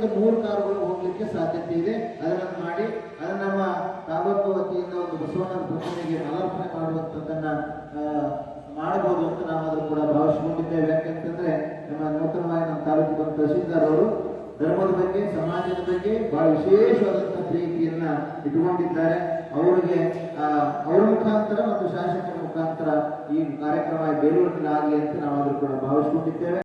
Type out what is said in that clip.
ಇವತ್ತೊಂದು ಮೂರು ಕಾರುಗಳು ಹೋಗ್ಲಿಕ್ಕೆ ಸಾಧ್ಯತೆ ಇದೆ. ಅದನ್ನು ಮಾಡಿ ಅದನ್ನು ನಮ್ಮ ತಾಲೂಕು ವತಿಯಿಂದ ಒಂದು ಬಸವಣ್ಣನ ಪ್ರತಿಮೆಗೆ ಮಾಲಾರ್ಪಣೆ ಮಾಡುವಂಥದ್ದನ್ನ ಮಾಡಬಹುದು ಅಂತ ನಾವಾದ್ರೂ ಕೂಡ ಭಾವಿಸಿಕೊಂಡಿದ್ದೇವೆ. ಯಾಕೆಂತಂದ್ರೆ ನಮ್ಮ ನೂತನವಾಗಿ ನಮ್ಮ ತಾಲೂಕು ತಹಶೀಲ್ದಾರ್ ಅವರು ಧರ್ಮದ ಬಗ್ಗೆ, ಸಮಾಜದ ಬಗ್ಗೆ ಬಹಳ ವಿಶೇಷವಾದಂತಹ ಪ್ರೀತಿಯನ್ನ ಇಟ್ಟುಕೊಂಡಿದ್ದಾರೆ. ಅವರಿಗೆ ಅವರ ಮುಖಾಂತರ ಮತ್ತು ಶಾಸಕರ ಮುಖಾಂತರ ಈ ಕಾರ್ಯಕ್ರಮ ಬೇಲೂರಿನಲ್ಲಿ ಆಗಲಿ ಅಂತ ನಾವು ಅದನ್ನು ಕೂಡ ಭಾವಿಸಿಕೊಂಡಿದ್ದೇವೆ.